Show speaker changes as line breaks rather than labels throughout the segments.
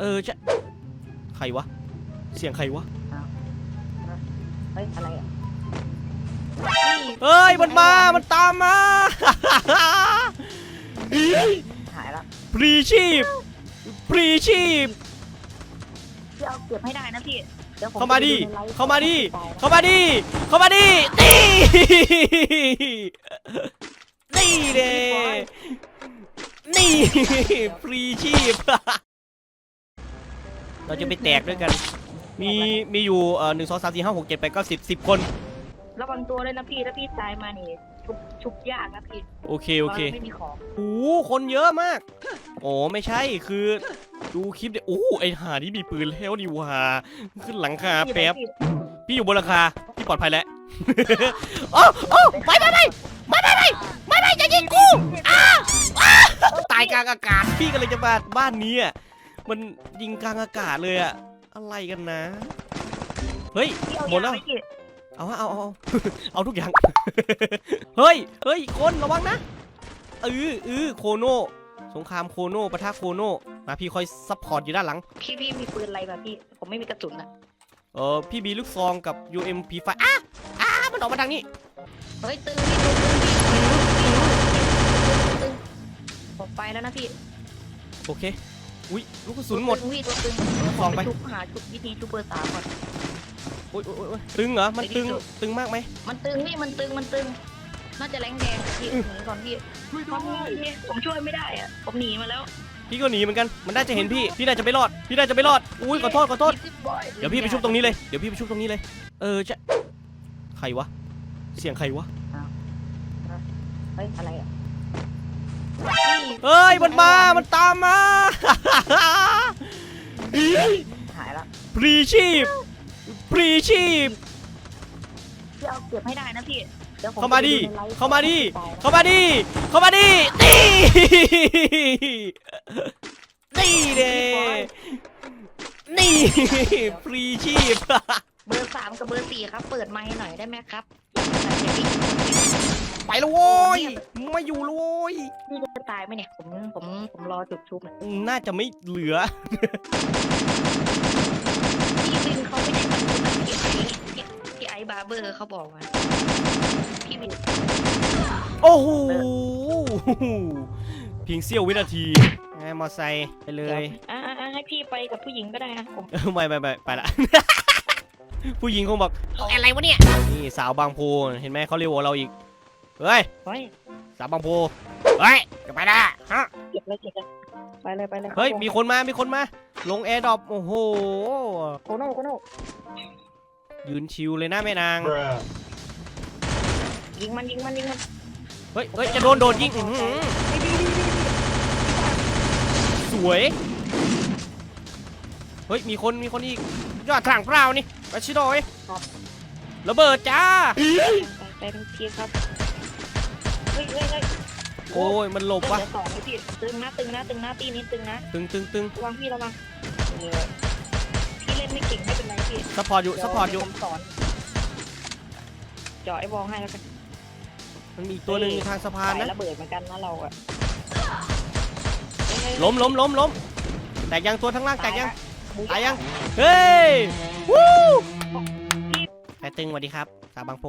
เออจะใครวะ เสียงใครวะ
เฮ้ยอะไรอะ
เฮ้ย มันมา มันตามมา
หายละ
พรีชีพพรีชีพ
พี่เอาเก็บให้ได้นะพี่ดี๋ยวผ
เข้ามาดิ
ไปในไลฟ์
เข้ามาดิ
ตาย
เข้ามาดิ เข้ามาดินี่นี่เด้นี่ ฟรีชีพ เราจะไปแตกด้วยกัน มีมีอยู่เอ่อหนึ่งสองสามสี่ห้าหกเจ็ดแปดเก้าสิบสิบคน
ระวังตัวเลยนะพี่ถ้าพี่ตายมานี่ชุบชุบยากนะพี่
โอเค โอเค
ไม่มีของ
โอ้คนเยอะมาก โอ้ไม่ใช่คือดูคลิปเดียโอ้ไอหานี่มีปืนแล้วนี่ว่าขึ้นหลังคาแป๊บ
พี่
อยู่บนหลังคาพี่ปลอดภัยแล้ว โอ้โอไปไปไปไปไปไปไม่อย่ายิงกูอ้าตายกลางอากาศพี่ก็เลยจะมาบ้านนี้อะ มันยิงกลางอากาศเลยอะอะไรกันนะ เฮ้ย
พี่เอา
หมดแล้ว
ยาไพี่
เอาฮะเอาเอาเอา เอาทุกอย่าง เฮ้ย เฮ้ย คนระวังนะเออเออโคโนสงครามโคโนปะทะโคโนมาพี่คอยซัพพอร์ตอยู่ด้านหลัง
พี่พี่มีปืนอะไรแบบพี่ ผมไม่มีกระสุนอะ
เออพี่มีลูกซองกับ UMP ไฟอะอะมันออกมาทางนี้
เฮ้ยตึงพี่ตึงตึงพี่ตึงผมไปแล้วนะพี่
โอเค อุ้ยลูกกระสุนหมด
ตึงพี่ตัวตึง
ลองไป
ชุบหาชุบวิธีชุบเบอร์สามก่อน
โอ้ยโอ้ยโอ้ยตึงเหรอ มันตึง ตึงมากไหม
มันตึงพี่มันตึงมันตึง น่าจะแรงแดงพี่หนีก่อนพี่ผมผมช่วยไม่ได้อะผมหนีมาแล้ว
พี่ก็หนีเหมือนกัน มันน่าจะเห็นพี่ พี่น่าจะไม่รอด พี่น่าจะไม่รอด อุ้ยขอโทษขอโทษเดี๋ยวพี่ไปชุบตรงนี้เลย เดี๋ยวพี่ไปชุบตรงนี้เลย เออจะใครวะ เสียงใครวะ
เฮ้ยอะไรอะ
เฮ้ยมันมา มันตามมา
หายละ
พรีชีพ พรีชีพ
พี่เอาเก็บให้ได้นะพี่ดี๋ยวผ
เข้ามาดิ
ไปในไลฟ์
เข้ามาดิ
ตยนะ
เข้ามาดิ เข้ามาดินี่นี่เด้นี่ฟรีชีพ
เบอร์สามกับเบอร์สี่ครับ เปิดไมค์หน่อยได้ไหมครับ
ไปแล้วโว้ยไม่อยู่แล้วโว้ย
พี่จะตายไหมเนี่ยผมผมผมรอจุดชุบเนี่ย
น่าจะไม่เหลือ
พี่วินเขาไม่ได้ทำแบบพี่ไอซ์พี่พี่ไอซ์บาร์เบอร์เขาบอกมาพี่วิน
โอ้โหเพียงเสี้ยววินาทีไงมอไซค์ไปเลย
อ่าอ่าให้พี่ไปกับผู้หญิงก็ได้นะผม
เออไม่ไม่ไม่ไปละ ผู้หญิงคงบอก อะไรวะเนี่ย นี่สาวบางโพเห็นไหมเขาเรียกว่าเราอีก เฮ้ย
เฮ้ย
สาวบางโพเฮ้ยจะไปนะฮะ
เก็บเลยเก็บเลยไปเลยไปเลย
เฮ้ยมีคนมามีคนมา ลงแอร์ดรอปโอ้โห
โคโน่โคโน่
ยืนชิวเลยนะแม่นาง
Bruh.
ยิงมันยิงมันยิงมัน
เฮ้ยเฮ้ยจะโดนโดนยิงอื้อหือสวยเฮ้ยมีคนมีคนอีกยอดทางเปล่านี่ไปชิโดยระเบิดจ้า
ไปเป็นทีครับ
โอ้ยมันหลบ
เดี๋
วะ
ยวสองเลยพี่ตึงนะตึงนะตึงนะตีนี้ตึงนะ
ตึงตึงตึง
ระวังพี่ระวังเออพี่เล่นไม่เก่งไม่เป็นไรพี่
ซัพพอร์ตอยู่ซัพพอร์ตอยู่
เดี๋วผมสอนเจาะไอ้บอลให้แล้วกัน
มันมีอีกตัวหนึ่งอยู่ทางสะพาน
สาย
นะ
ระเบิดเหมือนกันนะเราอะ
ล้มล้มล้มล้มแตกยังตัวทั้างล่างแตกยัง
บู
ตายยังเฮ้ยวู้ใครตึงสวัสดีครับสาวบางโพ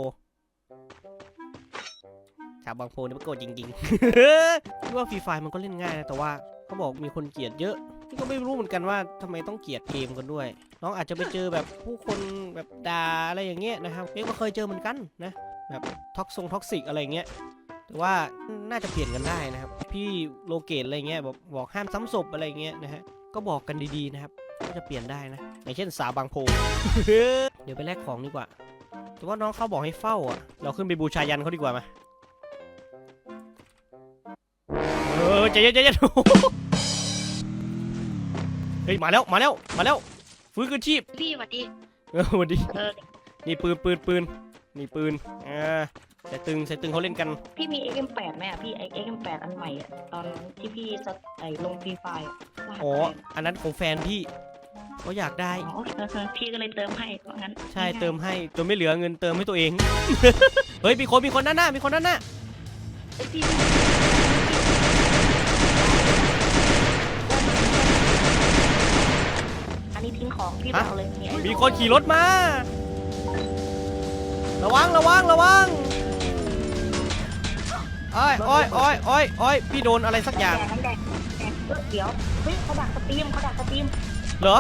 สาวบางโพนี่มันโกดจริงๆพี่ว่าฟรีไฟมันก็เล่นง่ายนะแต่ว่าเขาบอกมีคนเกลียดเยอะพี่ก็ไม่รู้เหมือนกันว่าทำไมต้องเกลียดเกมกันด้วย น้องอาจจะไปเจอแบบผู้คนแบบด่าอะไรอย่างเงี้ยนะครับพี่ก็เคยเจอเหมือนกันนะแบบท็อกซงท็อกซิกอะไรเงี้ยแต่ว่าน่าจะเปลี่ยนกันได้นะครับ พี่โลเกตอะไรเงี้ยบอกบอกห้ามซ้ำศพอะไรเงี้ยนะฮะก็บอกกันดีๆนะครับก็จะเปลี่ยนได้นะอย่างเช่นสาวบางโพเดี๋ยวไปแลกของดีกว่า แต่ว่าน้องเขาบอกให้เฝ้าอะ เราขึ้นไปบูชายันเขาดีกว่ามาเใจเย็นใจเย็นเฮ้ยมาแล้วมาแล้วมาแล้วฟื้นคืนชีพ
พี่สวัสดี
เออสวัสดี
เออ
นี่ปืนปืนปืนนี่ปืนอ่าใส่ตึงใส่ตึงเขาเล่นกัน
พี่มี XM8 ไหมอะพี่ไอ XM8 อันใหม่อะตอนที่พี่จะไอลงฟรีไฟล์อะรหัส
อ๋อ
อะไร
อันนั้นของแฟนพี่เขาอยากได้
อ๋อเออเออพี่ก็เลยเติมให้เพราะงั้น
ใช่เติมให้จนไม่เหลือเงินเติมให้ตัวเอง เฮ้ยมีคนมีคนด้านหน้ามีคนด้านหน้า
เอ้ยพี่ของ พี่
ฮะ
เอาเลยมีไอ้
มีคนขี่รถมา ระวังระวังระวังโอ้ยโอ้ยโอ้ยโอ้ยโอ้ยพี่โดนอะไรสักอย่าง
แดงแดงแดงเออเดี๋ยวเฮ้ยเขาดักสตรีมเขาดักสตรีม
เหรอ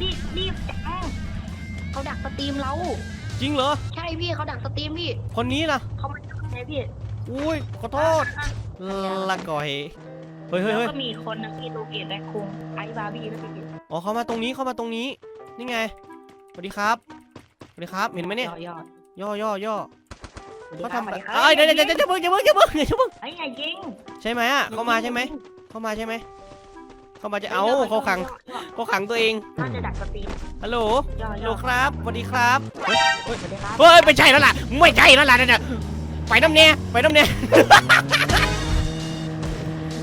รีบรีบจังเขาดักสตรีมเรา
จริงเหรอ
ใช่พี่เขาดักสตรีมพี่
คนนี้นะ
เขามาจับไงพี่
อุ้ยขอโทษละก่อย เฮ้ยเฮ้ย
แล้ว
เฮ้ย
ก็มีคนหนึงที่โลเกตแบคคุงไอ้บาร์บี้แล้วพี่
อ๋อเขามาตรงนี้เขามาตรงนี้ นี่ไงสวัสดีครับสวัสดีครับ เห็นไหมเนี่ย
ยอด
ย่อย่อย่อ
ๆ
เขาทำแบบ
สวัส
เอ้ย
ดี
เดี๋ยว
ค
เดี๋ยวเดี๋ยวอย่าเพิ่งอย่าเพิ่งอย่าเพิ่งอย่าเพิ่ง
ไอ้ยอย่ายิง
ใช่ไหมอะเข้ามาใช่ไหมเข้ามาใช่ไหมเข้ามาจะเอาเขาขังเขาขังตัวเอง
น่าจะดักสตรีม
ฮัลโหล
ย่อ
ฮัล
ๆ
โหลครับสวัสดีครับเฮ้ยเฮ้ย
สวัสดีครับ
เฮ้ยไม่ใช่แล้วล่ะไม่ใช่แล้วล่ะเนี่ยไปน้ำเน่ไปน้ำเน่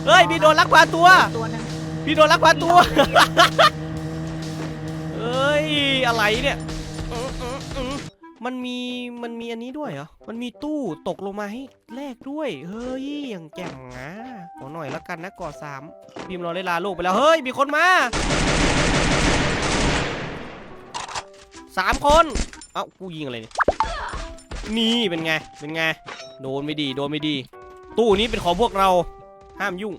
เฮ้ยพี่โดนลักพาตัว
ตัวหนึง
พี่โดนลักพาตัว เอ้ย อะไรเนี่ยอื้ออื้ออื้อมันมี มันมีอันนี้ด้วยเหรอ มันมีตู้ตกลงมาให้แลกด้วย เฮ้ย อย่างแจ่มนะขอหน่อยละกันนะก่อสามพิมพ์เราได้ลาโลกไปแล้ว เฮ้ย มีคนมาสามคน เอ้า กูยิงอะไรเนี่ย นี่เป็นไง เป็นไง โดนไม่ดี โดนไม่ดี ตู้นี้เป็นของพวกเรา ห้ามยุ่ง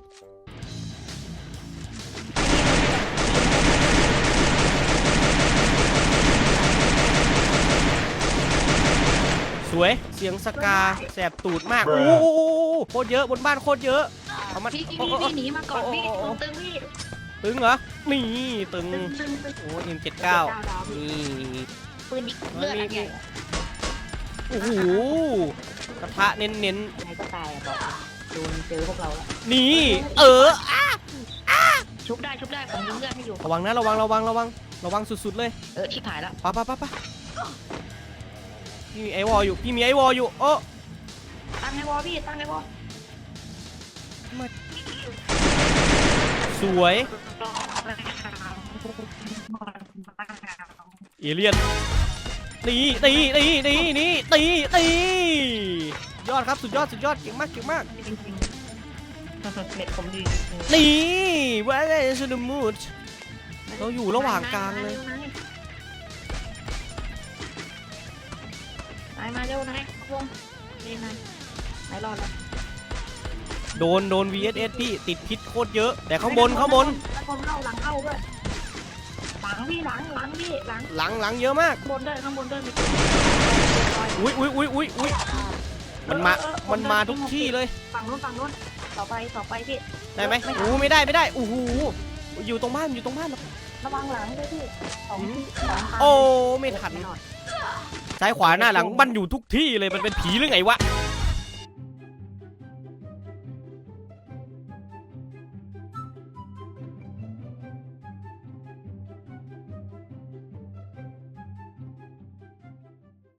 วย เสียงสกาแสบตูดมาก โอ้โหโคตรเยอะบนบ้านโคตรเยอะ เอามา
พี่พี่
โอ้โอ้
พี่หนีมาก่อนพี่
โอ้โอ้
ตึงๆพี่
ตึงเหรอ นี่ตึง
ตึงตึงตึง
โอ้เอ็มเจ็ดเก้า
ดาวพี่
นี่
ปืนดิเลือดอันใหญ่อะ
โอ้โหกระทะเน้น
ไหนก็ตายอะบอกเลยโดนเจอพวกเราแล้ว
ๆนี่ เออ
ชุบได้ชุบได้ผมยิงเลือดให้อยู่
ระวังนะระวังระวังระวังระวังสุดๆเลย
เออชิบหายแล้ว
ปะปะปะปะ พี่มีไอวอลอยู่ พี่มีไอวอลอยู่โอ้
ตั้งในวอลพี่ตั้งในวอล
สวยเอเลียนตีตีตีตีตีตีตียอดครับสุดยอดสุดยอดเก่งมากเก่งมาก
จริงๆเน็ตผมดี
นี่ว่าไงสุดมูดเราอยู่ระหว่างกลางเลย
นายมาเร็วนายลงเล่นนายนายรอดแล้ว
โดนโดน VSS พี่ติดพิษโคตรเยอะ แต่ข้างบนข้างบน
ข้างบนเข้าหลังเข้าด้วยหลังพี่หลังหลังพี่หลัง
หลังหลังเยอะมาก
ข้างบนด้วยข้างบนด้วยมี
อุ้ยอุ้ยอุ้ยอุ้ยอุ้ยมันมามันมาทุกที่เลย
ฝั่งนู้นฝั่งนู้นต่อไปต่อไปพี่
ได้ไหมโอ้ไม่ได้ไม่ได้โอ้โหอยู่ตรงบ้านอยู่ตรงบ้าน
ระวังหลังด้วยพี่สองที่สองทาง
โอ้ไม่ทัน ซ้ายขวาหน้าหลังมันอยู่ทุกที่เลยมันเป็นผีหรือไงวะ